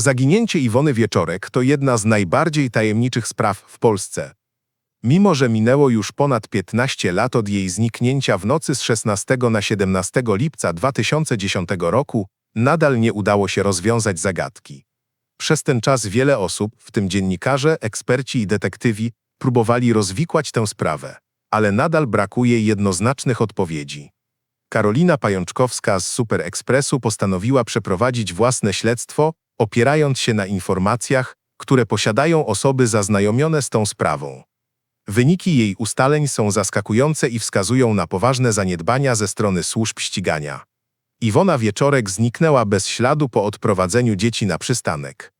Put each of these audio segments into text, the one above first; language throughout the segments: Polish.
Zaginięcie Iwony Wieczorek to jedna z najbardziej tajemniczych spraw w Polsce. Mimo, że minęło już ponad 15 lat od jej zniknięcia w nocy z 16 na 17 lipca 2010 roku, nadal nie udało się rozwiązać zagadki. Przez ten czas wiele osób, w tym dziennikarze, eksperci i detektywi, próbowali rozwikłać tę sprawę, ale nadal brakuje jednoznacznych odpowiedzi. Karolina Pajączkowska z Super Expressu postanowiła przeprowadzić własne śledztwo, opierając się na informacjach, które posiadają osoby zaznajomione z tą sprawą. Wyniki jej ustaleń są zaskakujące i wskazują na poważne zaniedbania ze strony służb ścigania. Iwona Wieczorek zniknęła bez śladu po odprowadzeniu dzieci na przystanek.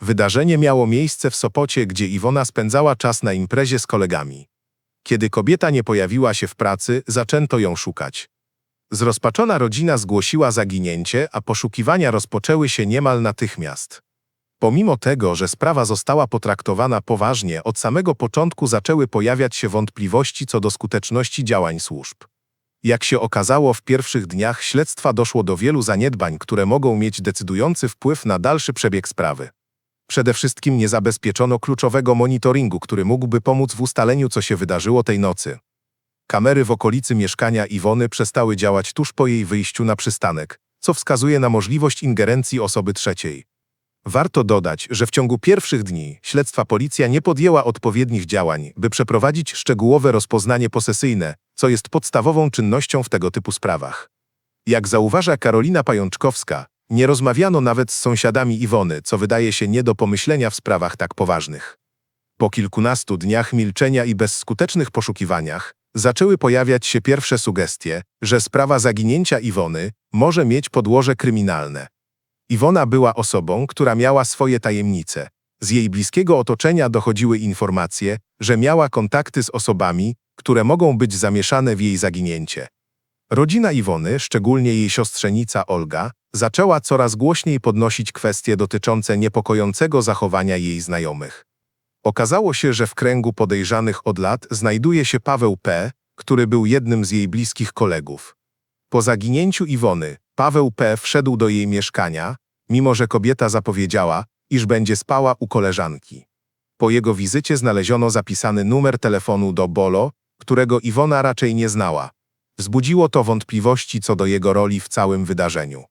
Wydarzenie miało miejsce w Sopocie, gdzie Iwona spędzała czas na imprezie z kolegami. Kiedy kobieta nie pojawiła się w pracy, zaczęto ją szukać. Zrozpaczona rodzina zgłosiła zaginięcie, a poszukiwania rozpoczęły się niemal natychmiast. Pomimo tego, że sprawa została potraktowana poważnie, od samego początku zaczęły pojawiać się wątpliwości co do skuteczności działań służb. Jak się okazało, w pierwszych dniach śledztwa doszło do wielu zaniedbań, które mogą mieć decydujący wpływ na dalszy przebieg sprawy. Przede wszystkim nie zabezpieczono kluczowego monitoringu, który mógłby pomóc w ustaleniu, co się wydarzyło tej nocy. Kamery w okolicy mieszkania Iwony przestały działać tuż po jej wyjściu na przystanek, co wskazuje na możliwość ingerencji osoby trzeciej. Warto dodać, że w ciągu pierwszych dni śledztwa policja nie podjęła odpowiednich działań, by przeprowadzić szczegółowe rozpoznanie posesyjne, co jest podstawową czynnością w tego typu sprawach. Jak zauważa Karolina Pajączkowska, nie rozmawiano nawet z sąsiadami Iwony, co wydaje się nie do pomyślenia w sprawach tak poważnych. Po kilkunastu dniach milczenia i bezskutecznych poszukiwaniach zaczęły pojawiać się pierwsze sugestie, że sprawa zaginięcia Iwony może mieć podłoże kryminalne. Iwona była osobą, która miała swoje tajemnice. Z jej bliskiego otoczenia dochodziły informacje, że miała kontakty z osobami, które mogą być zamieszane w jej zaginięcie. Rodzina Iwony, szczególnie jej siostrzenica Olga, zaczęła coraz głośniej podnosić kwestie dotyczące niepokojącego zachowania jej znajomych. Okazało się, że w kręgu podejrzanych od lat znajduje się Paweł P., który był jednym z jej bliskich kolegów. Po zaginięciu Iwony, Paweł P. wszedł do jej mieszkania, mimo że kobieta zapowiedziała, iż będzie spała u koleżanki. Po jego wizycie znaleziono zapisany numer telefonu do Bolo, którego Iwona raczej nie znała. Wzbudziło to wątpliwości co do jego roli w całym wydarzeniu.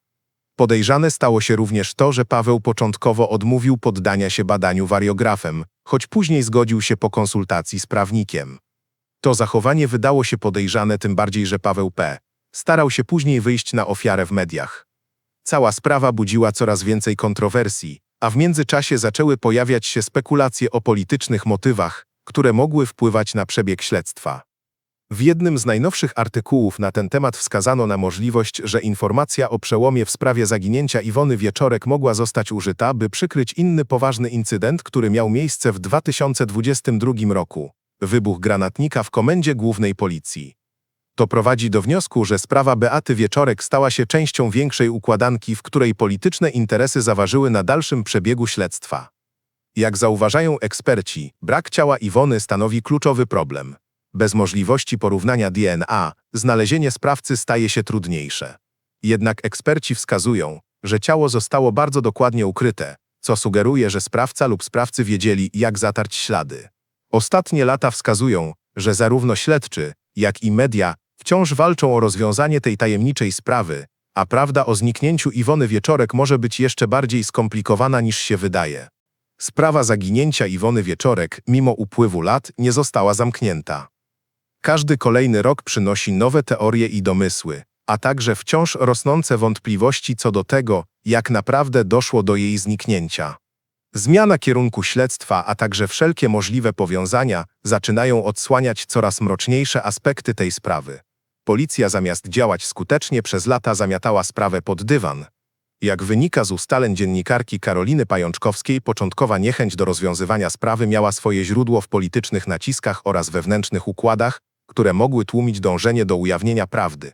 Podejrzane stało się również to, że Paweł początkowo odmówił poddania się badaniu wariografem, choć później zgodził się po konsultacji z prawnikiem. To zachowanie wydało się podejrzane tym bardziej, że Paweł P. starał się później wyjść na ofiarę w mediach. Cała sprawa budziła coraz więcej kontrowersji, a w międzyczasie zaczęły pojawiać się spekulacje o politycznych motywach, które mogły wpływać na przebieg śledztwa. W jednym z najnowszych artykułów na ten temat wskazano na możliwość, że informacja o przełomie w sprawie zaginięcia Iwony Wieczorek mogła zostać użyta, by przykryć inny poważny incydent, który miał miejsce w 2022 roku wybuch granatnika w Komendzie Głównej Policji. To prowadzi do wniosku, że sprawa Beaty Wieczorek stała się częścią większej układanki, w której polityczne interesy zaważyły na dalszym przebiegu śledztwa. Jak zauważają eksperci, brak ciała Iwony stanowi kluczowy problem. Bez możliwości porównania DNA, znalezienie sprawcy staje się trudniejsze. Jednak eksperci wskazują, że ciało zostało bardzo dokładnie ukryte, co sugeruje, że sprawca lub sprawcy wiedzieli, jak zatarć ślady. Ostatnie lata wskazują, że zarówno śledczy, jak i media wciąż walczą o rozwiązanie tej tajemniczej sprawy, a prawda o zniknięciu Iwony Wieczorek może być jeszcze bardziej skomplikowana niż się wydaje. Sprawa zaginięcia Iwony Wieczorek, mimo upływu lat, nie została zamknięta. Każdy kolejny rok przynosi nowe teorie i domysły, a także wciąż rosnące wątpliwości co do tego, jak naprawdę doszło do jej zniknięcia. Zmiana kierunku śledztwa, a także wszelkie możliwe powiązania zaczynają odsłaniać coraz mroczniejsze aspekty tej sprawy. Policja zamiast działać skutecznie przez lata zamiatała sprawę pod dywan. Jak wynika z ustaleń dziennikarki Karoliny Pajączkowskiej, początkowa niechęć do rozwiązywania sprawy miała swoje źródło w politycznych naciskach oraz wewnętrznych układach, które mogły tłumić dążenie do ujawnienia prawdy.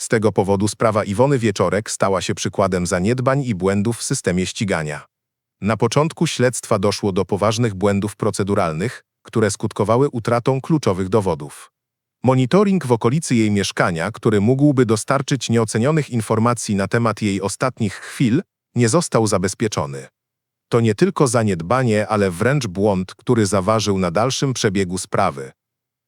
Z tego powodu sprawa Iwony Wieczorek stała się przykładem zaniedbań i błędów w systemie ścigania. Na początku śledztwa doszło do poważnych błędów proceduralnych, które skutkowały utratą kluczowych dowodów. Monitoring w okolicy jej mieszkania, który mógłby dostarczyć nieocenionych informacji na temat jej ostatnich chwil, nie został zabezpieczony. to nie tylko zaniedbanie, ale wręcz błąd, który zaważył na dalszym przebiegu sprawy.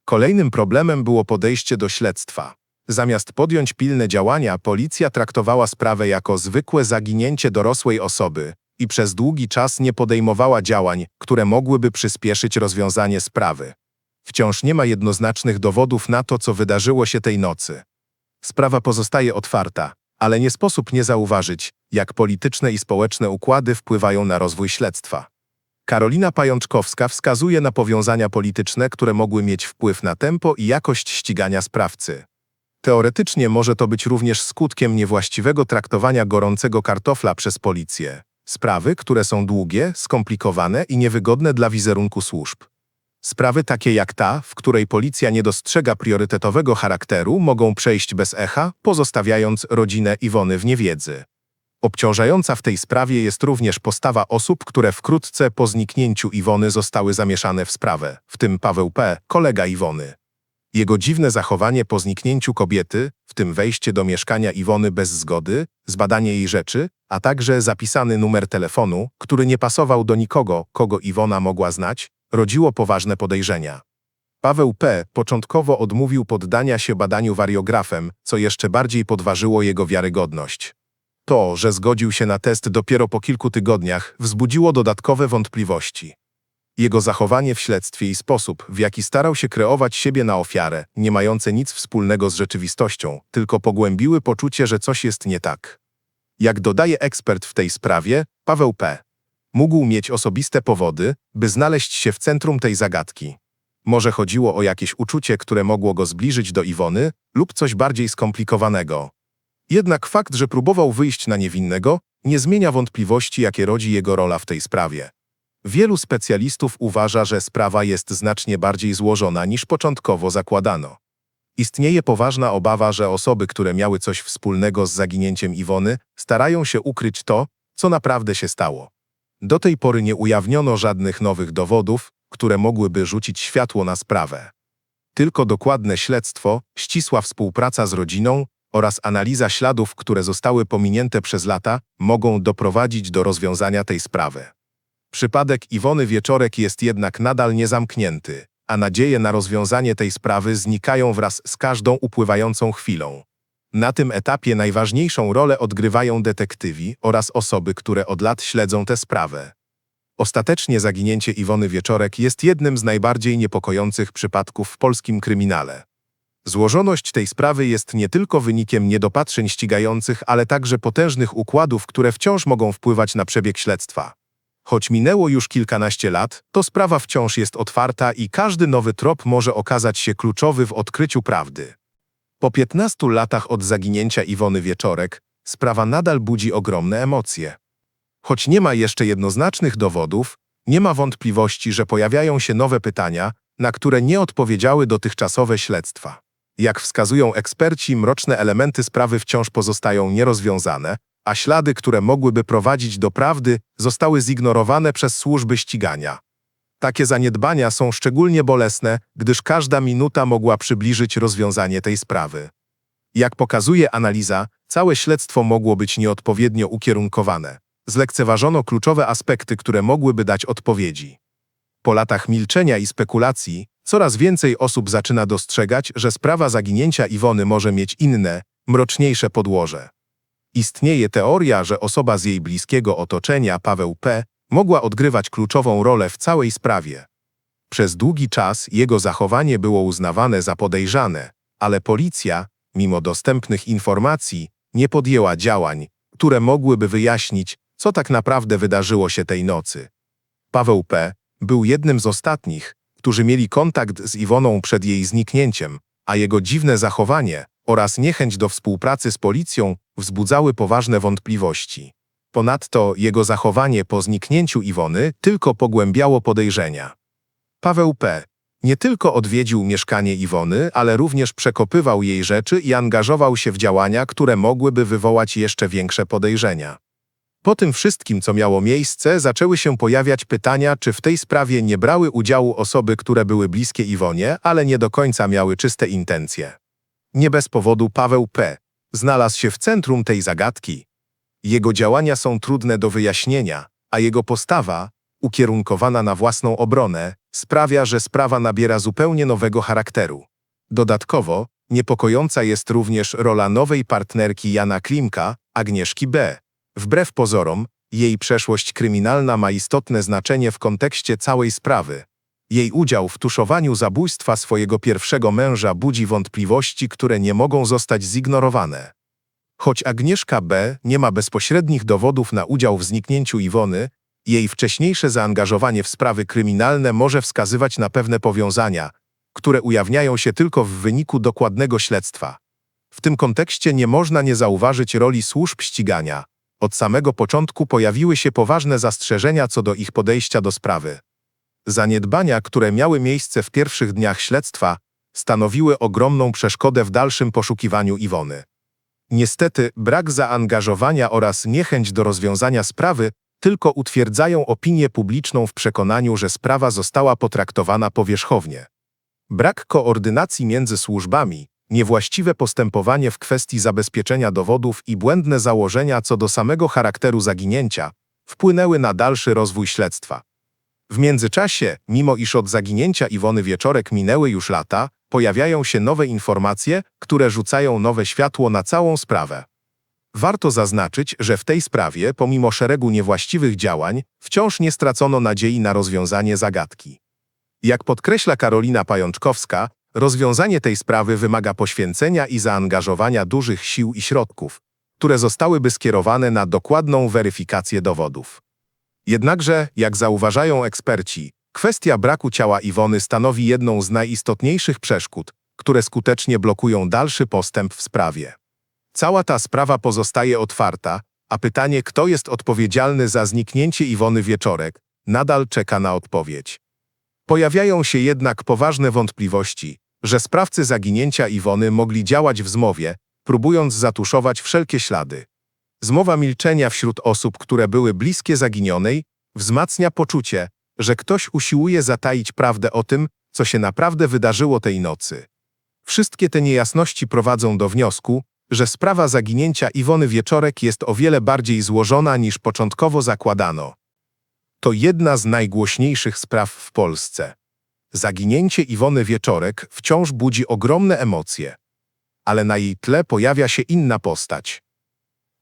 Kolejnym problemem było podejście do śledztwa. Zamiast podjąć pilne działania, policja traktowała sprawę jako zwykłe zaginięcie dorosłej osoby i przez długi czas nie podejmowała działań, które mogłyby przyspieszyć rozwiązanie sprawy. Wciąż nie ma jednoznacznych dowodów na to, co wydarzyło się tej nocy. Sprawa pozostaje otwarta, ale nie sposób nie zauważyć, jak polityczne i społeczne układy wpływają na rozwój śledztwa. Karolina Pajączkowska wskazuje na powiązania polityczne, które mogły mieć wpływ na tempo i jakość ścigania sprawcy. Teoretycznie może to być również skutkiem niewłaściwego traktowania gorącego kartofla przez policję. Sprawy, które są długie, skomplikowane i niewygodne dla wizerunku służb. Sprawy takie jak ta, w której policja nie dostrzega priorytetowego charakteru, mogą przejść bez echa, pozostawiając rodzinę Iwony w niewiedzy. Obciążająca w tej sprawie jest również postawa osób, które wkrótce po zniknięciu Iwony zostały zamieszane w sprawę, w tym Paweł P., kolega Iwony. Jego dziwne zachowanie po zniknięciu kobiety, w tym wejście do mieszkania Iwony bez zgody, zbadanie jej rzeczy, a także zapisany numer telefonu, który nie pasował do nikogo, kogo Iwona mogła znać, rodziło poważne podejrzenia. Paweł P. początkowo odmówił poddania się badaniu wariografem, co jeszcze bardziej podważyło jego wiarygodność. To, że zgodził się na test dopiero po kilku tygodniach, wzbudziło dodatkowe wątpliwości. Jego zachowanie w śledztwie i sposób, w jaki starał się kreować siebie na ofiarę, nie mające nic wspólnego z rzeczywistością, tylko pogłębiły poczucie, że coś jest nie tak. Jak dodaje ekspert w tej sprawie, Paweł P. mógł mieć osobiste powody, by znaleźć się w centrum tej zagadki. Może chodziło o jakieś uczucie, które mogło go zbliżyć do Iwony, lub coś bardziej skomplikowanego. Jednak fakt, że próbował wyjść na niewinnego, nie zmienia wątpliwości, jakie rodzi jego rola w tej sprawie. Wielu specjalistów uważa, że sprawa jest znacznie bardziej złożona niż początkowo zakładano. Istnieje poważna obawa, że osoby, które miały coś wspólnego z zaginięciem Iwony, starają się ukryć to, co naprawdę się stało. Do tej pory nie ujawniono żadnych nowych dowodów, które mogłyby rzucić światło na sprawę. Tylko dokładne śledztwo, ścisła współpraca z rodziną oraz analiza śladów, które zostały pominięte przez lata, mogą doprowadzić do rozwiązania tej sprawy. Przypadek Iwony Wieczorek jest jednak nadal niezamknięty, a nadzieje na rozwiązanie tej sprawy znikają wraz z każdą upływającą chwilą. Na tym etapie najważniejszą rolę odgrywają detektywi oraz osoby, które od lat śledzą tę sprawę. Ostatecznie zaginięcie Iwony Wieczorek jest jednym z najbardziej niepokojących przypadków w polskim kryminale. Złożoność tej sprawy jest nie tylko wynikiem niedopatrzeń ścigających, ale także potężnych układów, które wciąż mogą wpływać na przebieg śledztwa. Choć minęło już kilkanaście lat, to sprawa wciąż jest otwarta i każdy nowy trop może okazać się kluczowy w odkryciu prawdy. Po 15 latach od zaginięcia Iwony Wieczorek, sprawa nadal budzi ogromne emocje. Choć nie ma jeszcze jednoznacznych dowodów, nie ma wątpliwości, że pojawiają się nowe pytania, na które nie odpowiedziały dotychczasowe śledztwa. Jak wskazują eksperci, mroczne elementy sprawy wciąż pozostają nierozwiązane, a ślady, które mogłyby prowadzić do prawdy, zostały zignorowane przez służby ścigania. Takie zaniedbania są szczególnie bolesne, gdyż każda minuta mogła przybliżyć rozwiązanie tej sprawy. Jak pokazuje analiza, całe śledztwo mogło być nieodpowiednio ukierunkowane. Zlekceważono kluczowe aspekty, które mogłyby dać odpowiedzi. Po latach milczenia i spekulacji, coraz więcej osób zaczyna dostrzegać, że sprawa zaginięcia Iwony może mieć inne, mroczniejsze podłoże. Istnieje teoria, że osoba z jej bliskiego otoczenia, Paweł P., mogła odgrywać kluczową rolę w całej sprawie. Przez długi czas jego zachowanie było uznawane za podejrzane, ale policja, mimo dostępnych informacji, nie podjęła działań, które mogłyby wyjaśnić, co tak naprawdę wydarzyło się tej nocy. Paweł P. był jednym z ostatnich, którzy mieli kontakt z Iwoną przed jej zniknięciem, a jego dziwne zachowanie oraz niechęć do współpracy z policją wzbudzały poważne wątpliwości. Ponadto jego zachowanie po zniknięciu Iwony tylko pogłębiało podejrzenia. Paweł P. nie tylko odwiedził mieszkanie Iwony, ale również przekopywał jej rzeczy i angażował się w działania, które mogłyby wywołać jeszcze większe podejrzenia. Po tym wszystkim, co miało miejsce, zaczęły się pojawiać pytania, czy w tej sprawie nie brały udziału osoby, które były bliskie Iwonie, ale nie do końca miały czyste intencje. Nie bez powodu Paweł P. znalazł się w centrum tej zagadki. Jego działania są trudne do wyjaśnienia, a jego postawa, ukierunkowana na własną obronę, sprawia, że sprawa nabiera zupełnie nowego charakteru. Dodatkowo, niepokojąca jest również rola nowej partnerki Jana Klimka, Agnieszki B. Wbrew pozorom, jej przeszłość kryminalna ma istotne znaczenie w kontekście całej sprawy. Jej udział w tuszowaniu zabójstwa swojego pierwszego męża budzi wątpliwości, które nie mogą zostać zignorowane. Choć Agnieszka B. nie ma bezpośrednich dowodów na udział w zniknięciu Iwony, jej wcześniejsze zaangażowanie w sprawy kryminalne może wskazywać na pewne powiązania, które ujawniają się tylko w wyniku dokładnego śledztwa. W tym kontekście nie można nie zauważyć roli służb ścigania. Od samego początku pojawiły się poważne zastrzeżenia co do ich podejścia do sprawy. Zaniedbania, które miały miejsce w pierwszych dniach śledztwa, stanowiły ogromną przeszkodę w dalszym poszukiwaniu Iwony. Niestety, brak zaangażowania oraz niechęć do rozwiązania sprawy tylko utwierdzają opinię publiczną w przekonaniu, że sprawa została potraktowana powierzchownie. Brak koordynacji między służbami, niewłaściwe postępowanie w kwestii zabezpieczenia dowodów i błędne założenia co do samego charakteru zaginięcia wpłynęły na dalszy rozwój śledztwa. W międzyczasie, mimo iż od zaginięcia Iwony Wieczorek minęły już lata, pojawiają się nowe informacje, które rzucają nowe światło na całą sprawę. Warto zaznaczyć, że w tej sprawie, pomimo szeregu niewłaściwych działań, wciąż nie stracono nadziei na rozwiązanie zagadki. Jak podkreśla Karolina Pajączkowska, rozwiązanie tej sprawy wymaga poświęcenia i zaangażowania dużych sił i środków, które zostałyby skierowane na dokładną weryfikację dowodów. Jednakże, jak zauważają eksperci, kwestia braku ciała Iwony stanowi jedną z najistotniejszych przeszkód, które skutecznie blokują dalszy postęp w sprawie. Cała ta sprawa pozostaje otwarta, a pytanie, kto jest odpowiedzialny za zniknięcie Iwony Wieczorek, nadal czeka na odpowiedź. Pojawiają się jednak poważne wątpliwości, że sprawcy zaginięcia Iwony mogli działać w zmowie, próbując zatuszować wszelkie ślady. Zmowa milczenia wśród osób, które były bliskie zaginionej, wzmacnia poczucie, że ktoś usiłuje zataić prawdę o tym, co się naprawdę wydarzyło tej nocy. Wszystkie te niejasności prowadzą do wniosku, że sprawa zaginięcia Iwony Wieczorek jest o wiele bardziej złożona niż początkowo zakładano. To jedna z najgłośniejszych spraw w Polsce. Zaginięcie Iwony Wieczorek wciąż budzi ogromne emocje. Ale na jej tle pojawia się inna postać.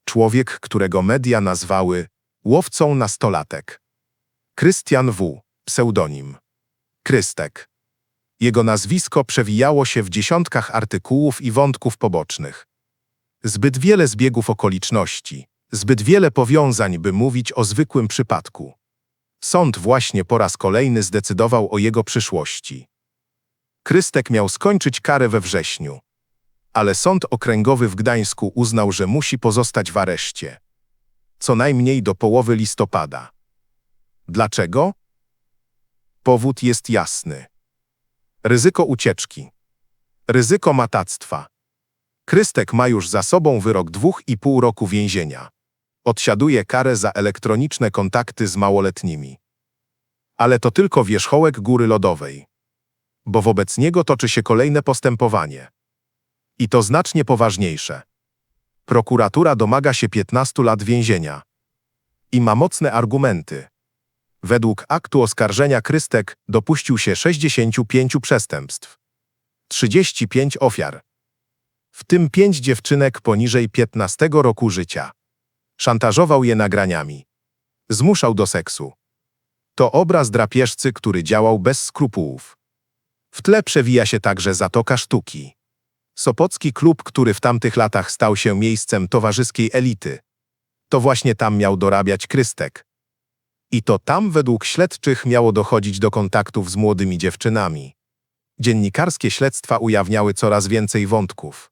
Człowiek, którego media nazwały łowcą nastolatek. Krystian W., pseudonim. Krystek. Jego nazwisko przewijało się w dziesiątkach artykułów i wątków pobocznych. Zbyt wiele zbiegów okoliczności, zbyt wiele powiązań, by mówić o zwykłym przypadku. Sąd właśnie po raz kolejny zdecydował o jego przyszłości. Krystek miał skończyć karę we wrześniu. Ale sąd okręgowy w Gdańsku uznał, że musi pozostać w areszcie. Co najmniej do połowy listopada. Dlaczego? Powód jest jasny. Ryzyko ucieczki. Ryzyko matactwa. Krystek ma już za sobą wyrok dwóch i pół roku więzienia. Odsiaduje karę za elektroniczne kontakty z małoletnimi. Ale to tylko wierzchołek góry lodowej. Bo wobec niego toczy się kolejne postępowanie. I to znacznie poważniejsze. Prokuratura domaga się 15 lat więzienia. I ma mocne argumenty. Według aktu oskarżenia Krystek dopuścił się 65 przestępstw. 35 ofiar. W tym 5 dziewczynek poniżej 15 roku życia. Szantażował je nagraniami. Zmuszał do seksu. To obraz drapieżcy, który działał bez skrupułów. W tle przewija się także Zatoka Sztuki. Sopocki klub, który w tamtych latach stał się miejscem towarzyskiej elity. To właśnie tam miał dorabiać Krystek. I to tam według śledczych miało dochodzić do kontaktów z młodymi dziewczynami. Dziennikarskie śledztwa ujawniały coraz więcej wątków.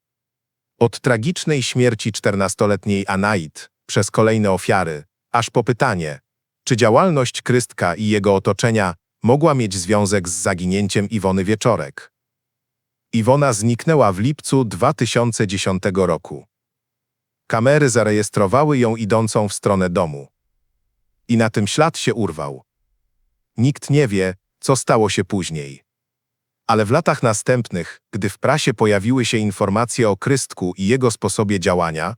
Od tragicznej śmierci czternastoletniej Anaid przez kolejne ofiary, aż po pytanie, czy działalność Krystka i jego otoczenia mogła mieć związek z zaginięciem Iwony Wieczorek. Iwona zniknęła w lipcu 2010 roku. Kamery zarejestrowały ją idącą w stronę domu. I na tym ślad się urwał. Nikt nie wie, co stało się później. Ale w latach następnych, gdy w prasie pojawiły się informacje o Krystku i jego sposobie działania,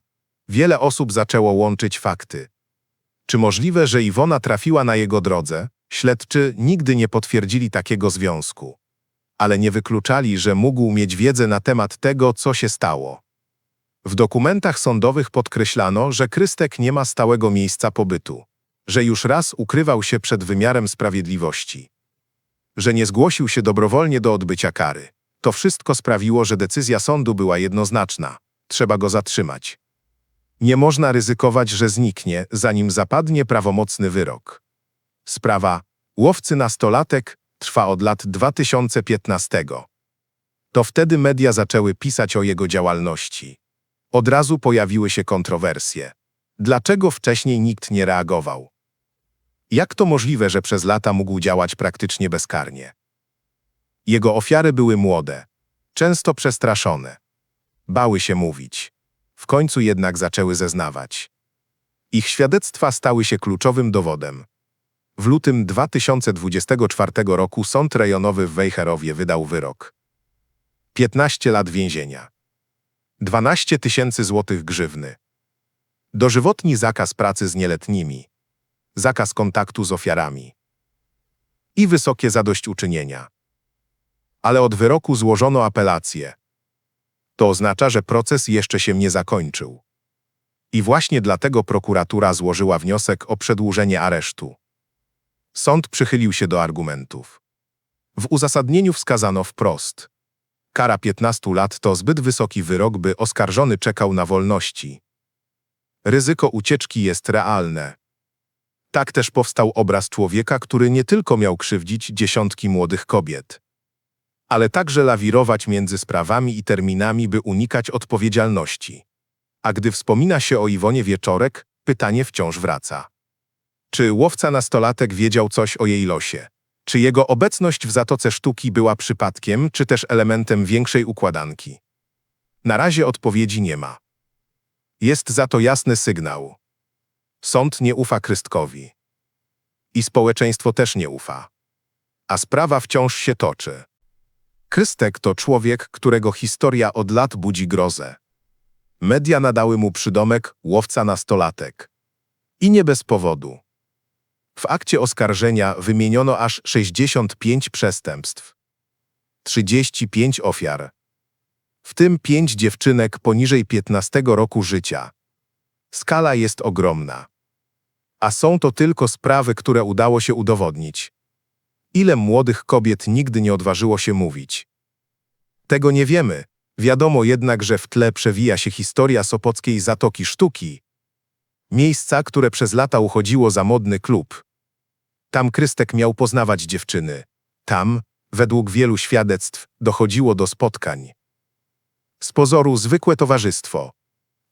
wiele osób zaczęło łączyć fakty. Czy możliwe, że Iwona trafiła na jego drodze? Śledczy nigdy nie potwierdzili takiego związku, ale nie wykluczali, że mógł mieć wiedzę na temat tego, co się stało. W dokumentach sądowych podkreślano, że Krystek nie ma stałego miejsca pobytu, że już raz ukrywał się przed wymiarem sprawiedliwości, że nie zgłosił się dobrowolnie do odbycia kary. To wszystko sprawiło, że decyzja sądu była jednoznaczna. Trzeba go zatrzymać. Nie można ryzykować, że zniknie, zanim zapadnie prawomocny wyrok. Sprawa łowcy nastolatek trwa od lat 2015. To wtedy media zaczęły pisać o jego działalności. Od razu pojawiły się kontrowersje. Dlaczego wcześniej nikt nie reagował? Jak to możliwe, że przez lata mógł działać praktycznie bezkarnie? Jego ofiary były młode, często przestraszone. Bały się mówić. W końcu jednak zaczęły zeznawać. Ich świadectwa stały się kluczowym dowodem. W lutym 2024 roku Sąd Rejonowy w Wejherowie wydał wyrok. 15 lat więzienia. 12 tysięcy złotych grzywny. Dożywotni zakaz pracy z nieletnimi. Zakaz kontaktu z ofiarami. I wysokie zadośćuczynienia. Ale od wyroku złożono apelację. To oznacza, że proces jeszcze się nie zakończył. I właśnie dlatego prokuratura złożyła wniosek o przedłużenie aresztu. Sąd przychylił się do argumentów. W uzasadnieniu wskazano wprost. Kara 15 lat to zbyt wysoki wyrok, by oskarżony czekał na wolności. Ryzyko ucieczki jest realne. Tak też powstał obraz człowieka, który nie tylko miał krzywdzić dziesiątki młodych kobiet, ale także lawirować między sprawami i terminami, by unikać odpowiedzialności. A gdy wspomina się o Iwonie Wieczorek, pytanie wciąż wraca. Czy łowca nastolatek wiedział coś o jej losie? Czy jego obecność w Zatoce Sztuki była przypadkiem, czy też elementem większej układanki? Na razie odpowiedzi nie ma. Jest za to jasny sygnał. Sąd nie ufa Krystkowi. I społeczeństwo też nie ufa. A sprawa wciąż się toczy. Krystek to człowiek, którego historia od lat budzi grozę. Media nadały mu przydomek łowca nastolatek. I nie bez powodu. W akcie oskarżenia wymieniono aż 65 przestępstw. 35 ofiar. W tym 5 dziewczynek poniżej 15 roku życia. Skala jest ogromna. A są to tylko sprawy, które udało się udowodnić. Ile młodych kobiet nigdy nie odważyło się mówić? Tego nie wiemy. Wiadomo jednak, że w tle przewija się historia Sopockiej Zatoki Sztuki, miejsca, które przez lata uchodziło za modny klub. Tam Krystek miał poznawać dziewczyny. Tam, według wielu świadectw, dochodziło do spotkań. Z pozoru zwykłe towarzystwo.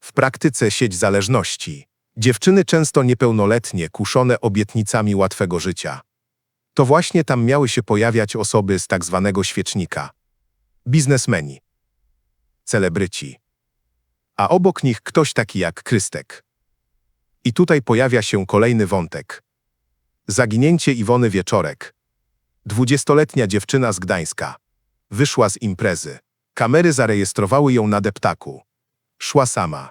W praktyce sieć zależności. Dziewczyny często niepełnoletnie, kuszone obietnicami łatwego życia. To właśnie tam miały się pojawiać osoby z tak zwanego świecznika. Biznesmeni. Celebryci. A obok nich ktoś taki jak Krystek. I tutaj pojawia się kolejny wątek. Zaginięcie Iwony Wieczorek. Dwudziestoletnia dziewczyna z Gdańska. Wyszła z imprezy. Kamery zarejestrowały ją na deptaku. Szła sama.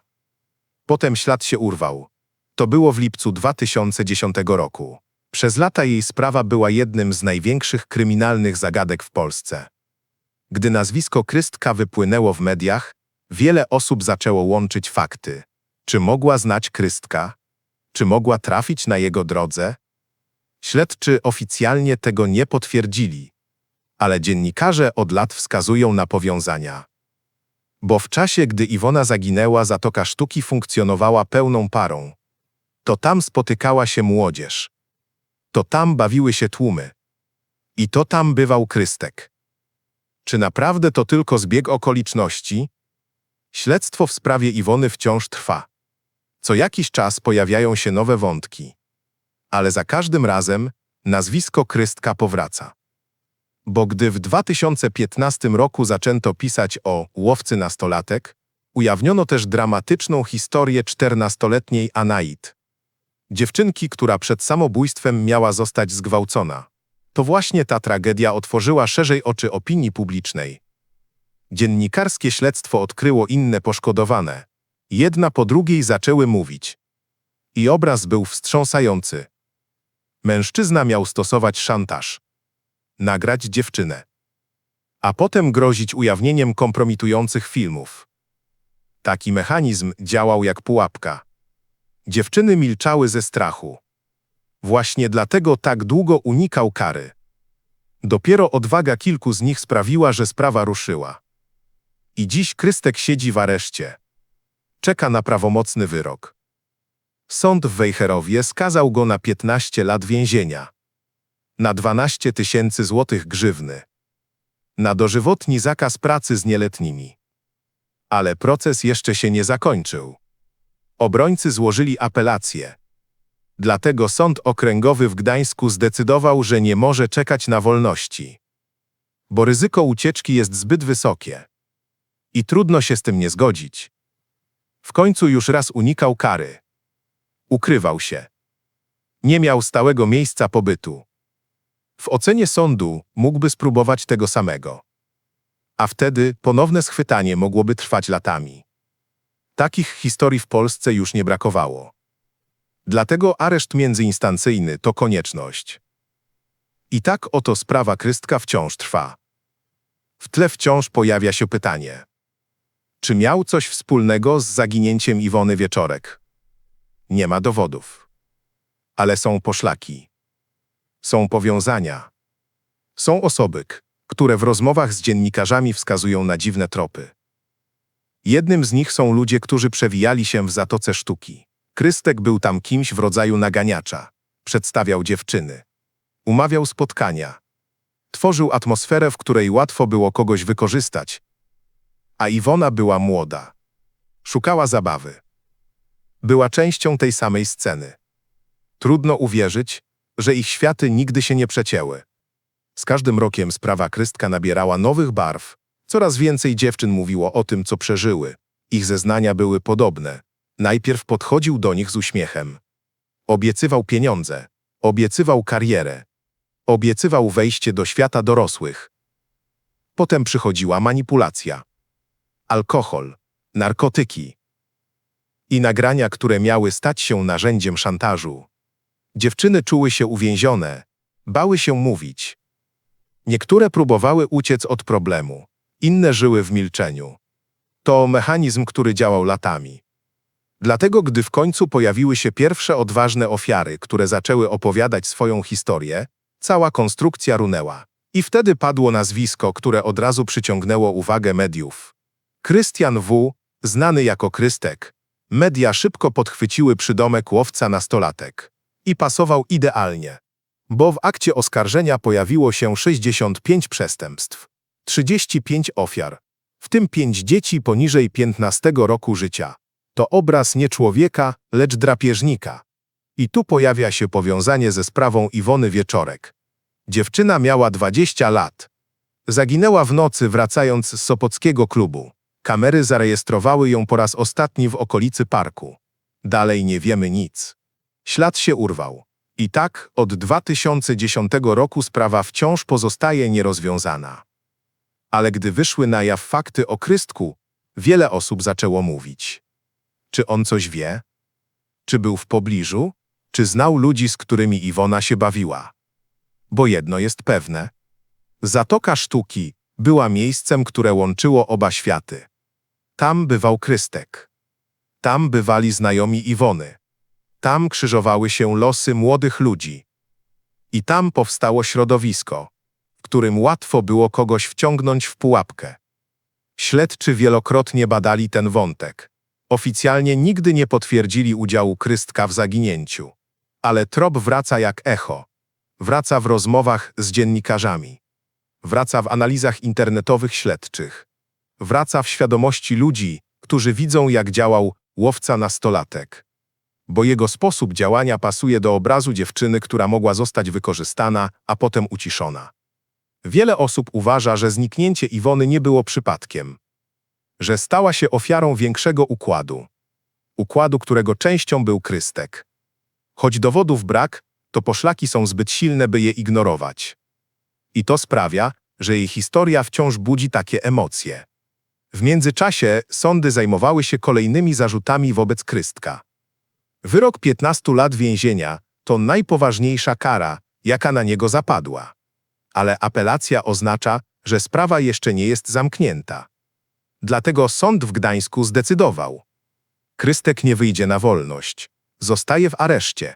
Potem ślad się urwał. To było w lipcu 2010 roku. Przez lata jej sprawa była jednym z największych kryminalnych zagadek w Polsce. Gdy nazwisko Krystka wypłynęło w mediach, wiele osób zaczęło łączyć fakty. Czy mogła znać Krystka? Czy mogła trafić na jego drodze? Śledczy oficjalnie tego nie potwierdzili, ale dziennikarze od lat wskazują na powiązania. Bo w czasie, gdy Iwona zaginęła, Zatoka Sztuki funkcjonowała pełną parą. To tam spotykała się młodzież. To tam bawiły się tłumy. I to tam bywał Krystek. Czy naprawdę to tylko zbieg okoliczności? Śledztwo w sprawie Iwony wciąż trwa. Co jakiś czas pojawiają się nowe wątki ale za każdym razem nazwisko Krystka powraca. Bo gdy w 2015 roku zaczęto pisać o łowcy nastolatek, ujawniono też dramatyczną historię czternastoletniej Anaid. Dziewczynki, która przed samobójstwem miała zostać zgwałcona. To właśnie ta tragedia otworzyła szerzej oczy opinii publicznej. Dziennikarskie śledztwo odkryło inne poszkodowane. Jedna po drugiej zaczęły mówić. I obraz był wstrząsający. Mężczyzna miał stosować szantaż. Nagrać dziewczynę. A potem grozić ujawnieniem kompromitujących filmów. Taki mechanizm działał jak pułapka. Dziewczyny milczały ze strachu. Właśnie dlatego tak długo unikał kary. Dopiero odwaga kilku z nich sprawiła, że sprawa ruszyła. I dziś Krystek siedzi w areszcie. Czeka na prawomocny wyrok. Sąd w Wejherowie skazał go na 15 lat więzienia. Na 12 tysięcy złotych grzywny. Na dożywotni zakaz pracy z nieletnimi. Ale proces jeszcze się nie zakończył. Obrońcy złożyli apelację. Dlatego Sąd Okręgowy w Gdańsku zdecydował, że nie może czekać na wolności. Bo ryzyko ucieczki jest zbyt wysokie. I trudno się z tym nie zgodzić. W końcu już raz unikał kary. Ukrywał się. Nie miał stałego miejsca pobytu. W ocenie sądu mógłby spróbować tego samego. A wtedy ponowne schwytanie mogłoby trwać latami. Takich historii w Polsce już nie brakowało. Dlatego areszt międzyinstancyjny to konieczność. I tak oto sprawa Krystka wciąż trwa. W tle wciąż pojawia się pytanie. Czy miał coś wspólnego z zaginięciem Iwony Wieczorek? Nie ma dowodów. Ale są poszlaki. Są powiązania. Są osoby, które w rozmowach z dziennikarzami wskazują na dziwne tropy. Jednym z nich są ludzie, którzy przewijali się w Zatoce Sztuki. Krystek był tam kimś w rodzaju naganiacza. Przedstawiał dziewczyny. Umawiał spotkania. Tworzył atmosferę, w której łatwo było kogoś wykorzystać. A Iwona była młoda. Szukała zabawy. Była częścią tej samej sceny. Trudno uwierzyć, że ich światy nigdy się nie przecięły. Z każdym rokiem sprawa Krystka nabierała nowych barw. Coraz więcej dziewczyn mówiło o tym, co przeżyły. Ich zeznania były podobne. Najpierw podchodził do nich z uśmiechem. Obiecywał pieniądze, obiecywał karierę, obiecywał wejście do świata dorosłych. Potem przychodziła manipulacja. Alkohol, narkotyki i nagrania, które miały stać się narzędziem szantażu. Dziewczyny czuły się uwięzione, bały się mówić. Niektóre próbowały uciec od problemu, inne żyły w milczeniu. To mechanizm, który działał latami. Dlatego, gdy w końcu pojawiły się pierwsze odważne ofiary, które zaczęły opowiadać swoją historię, cała konstrukcja runęła. I wtedy padło nazwisko, które od razu przyciągnęło uwagę mediów. Krystian W., znany jako Krystek. Media szybko podchwyciły przydomek łowca nastolatek. I pasował idealnie. Bo w akcie oskarżenia pojawiło się 65 przestępstw, 35 ofiar, w tym 5 dzieci poniżej 15 roku życia to obraz nie człowieka, lecz drapieżnika. I tu pojawia się powiązanie ze sprawą Iwony Wieczorek. Dziewczyna miała 20 lat. Zaginęła w nocy wracając z Sopockiego klubu. Kamery zarejestrowały ją po raz ostatni w okolicy parku. Dalej nie wiemy nic. Ślad się urwał. I tak od 2010 roku sprawa wciąż pozostaje nierozwiązana. Ale gdy wyszły na jaw fakty o Krystku, wiele osób zaczęło mówić. Czy on coś wie? Czy był w pobliżu? Czy znał ludzi, z którymi Iwona się bawiła? Bo jedno jest pewne. Zatoka Sztuki była miejscem, które łączyło oba światy. Tam bywał Krystek. Tam bywali znajomi Iwony. Tam krzyżowały się losy młodych ludzi. I tam powstało środowisko, którym łatwo było kogoś wciągnąć w pułapkę. Śledczy wielokrotnie badali ten wątek. Oficjalnie nigdy nie potwierdzili udziału Krystka w zaginięciu. Ale trop wraca jak echo. Wraca w rozmowach z dziennikarzami. Wraca w analizach internetowych śledczych. Wraca w świadomości ludzi, którzy widzą, jak działał łowca nastolatek. Bo jego sposób działania pasuje do obrazu dziewczyny, która mogła zostać wykorzystana, a potem uciszona. Wiele osób uważa, że zniknięcie Iwony nie było przypadkiem że stała się ofiarą większego układu. Układu, którego częścią był Krystek. Choć dowodów brak, to poszlaki są zbyt silne, by je ignorować. I to sprawia, że jej historia wciąż budzi takie emocje. W międzyczasie sądy zajmowały się kolejnymi zarzutami wobec Krystka. Wyrok 15 lat więzienia to najpoważniejsza kara, jaka na niego zapadła. Ale apelacja oznacza, że sprawa jeszcze nie jest zamknięta. Dlatego sąd w Gdańsku zdecydował. Krystek nie wyjdzie na wolność. Zostaje w areszcie.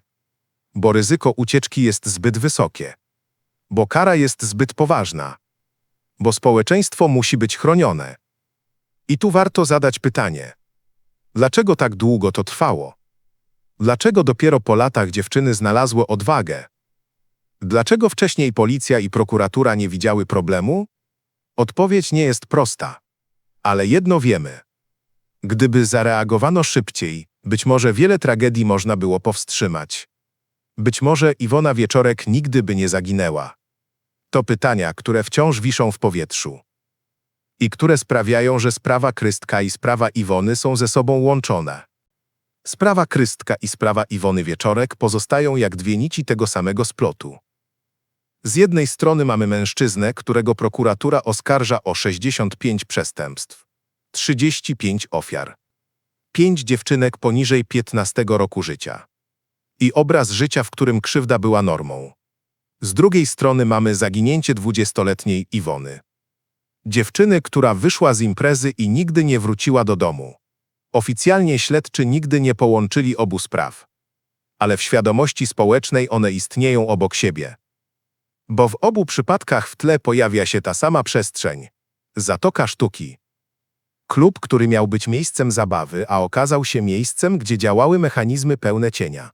Bo ryzyko ucieczki jest zbyt wysokie. Bo kara jest zbyt poważna. Bo społeczeństwo musi być chronione. I tu warto zadać pytanie. Dlaczego tak długo to trwało? Dlaczego dopiero po latach dziewczyny znalazły odwagę? Dlaczego wcześniej policja i prokuratura nie widziały problemu? Odpowiedź nie jest prosta. Ale jedno wiemy. Gdyby zareagowano szybciej, być może wiele tragedii można było powstrzymać. Być może Iwona Wieczorek nigdy by nie zaginęła. To pytania, które wciąż wiszą w powietrzu. I które sprawiają, że sprawa Krystka i sprawa Iwony są ze sobą łączone. Sprawa Krystka i sprawa Iwony Wieczorek pozostają jak dwie nici tego samego splotu. Z jednej strony mamy mężczyznę, którego prokuratura oskarża o 65 przestępstw, 35 ofiar, 5 dziewczynek poniżej 15 roku życia i obraz życia, w którym krzywda była normą. Z drugiej strony mamy zaginięcie 20-letniej Iwony. Dziewczyny, która wyszła z imprezy i nigdy nie wróciła do domu. Oficjalnie śledczy nigdy nie połączyli obu spraw. Ale w świadomości społecznej one istnieją obok siebie. Bo w obu przypadkach w tle pojawia się ta sama przestrzeń. Zatoka sztuki. Klub, który miał być miejscem zabawy, a okazał się miejscem, gdzie działały mechanizmy pełne cienia.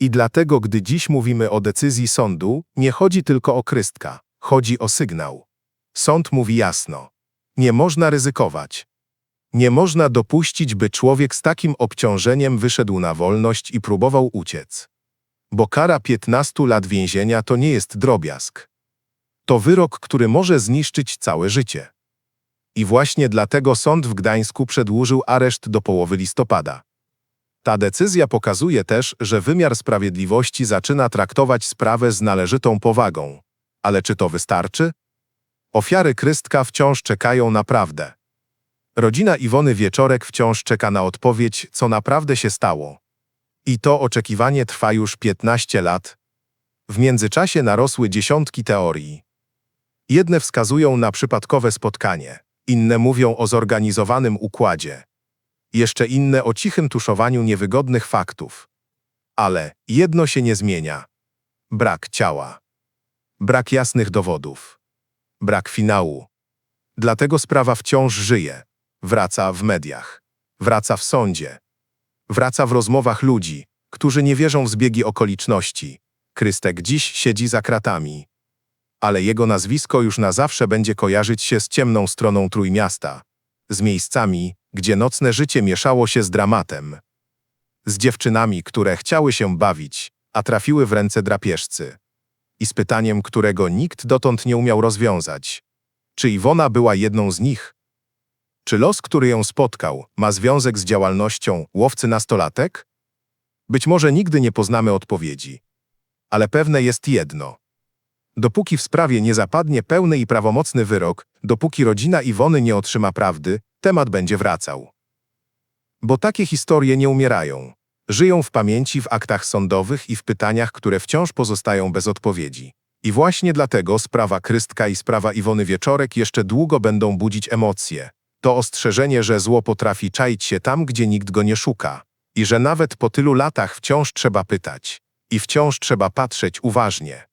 I dlatego, gdy dziś mówimy o decyzji sądu, nie chodzi tylko o krystka, chodzi o sygnał. Sąd mówi jasno. Nie można ryzykować. Nie można dopuścić, by człowiek z takim obciążeniem wyszedł na wolność i próbował uciec. Bo kara 15 lat więzienia to nie jest drobiazg. To wyrok, który może zniszczyć całe życie. I właśnie dlatego sąd w Gdańsku przedłużył areszt do połowy listopada. Ta decyzja pokazuje też, że wymiar sprawiedliwości zaczyna traktować sprawę z należytą powagą. Ale czy to wystarczy? Ofiary Krystka wciąż czekają na prawdę. Rodzina Iwony Wieczorek wciąż czeka na odpowiedź, co naprawdę się stało. I to oczekiwanie trwa już 15 lat. W międzyczasie narosły dziesiątki teorii. Jedne wskazują na przypadkowe spotkanie, inne mówią o zorganizowanym układzie, jeszcze inne o cichym tuszowaniu niewygodnych faktów. Ale jedno się nie zmienia. Brak ciała. Brak jasnych dowodów. Brak finału. Dlatego sprawa wciąż żyje. Wraca w mediach. Wraca w sądzie. Wraca w rozmowach ludzi, którzy nie wierzą w zbiegi okoliczności. Krystek dziś siedzi za kratami. Ale jego nazwisko już na zawsze będzie kojarzyć się z ciemną stroną Trójmiasta. Z miejscami, gdzie nocne życie mieszało się z dramatem. Z dziewczynami, które chciały się bawić, a trafiły w ręce drapieżcy. I z pytaniem, którego nikt dotąd nie umiał rozwiązać. Czy Iwona była jedną z nich? Czy los, który ją spotkał, ma związek z działalnością łowcy nastolatek? Być może nigdy nie poznamy odpowiedzi. Ale pewne jest jedno. Dopóki w sprawie nie zapadnie pełny i prawomocny wyrok, dopóki rodzina Iwony nie otrzyma prawdy, temat będzie wracał. Bo takie historie nie umierają. Żyją w pamięci w aktach sądowych i w pytaniach, które wciąż pozostają bez odpowiedzi. I właśnie dlatego sprawa Krystka i sprawa Iwony Wieczorek jeszcze długo będą budzić emocje. To ostrzeżenie, że zło potrafi czaić się tam, gdzie nikt go nie szuka. I że nawet po tylu latach wciąż trzeba pytać. I wciąż trzeba patrzeć uważnie.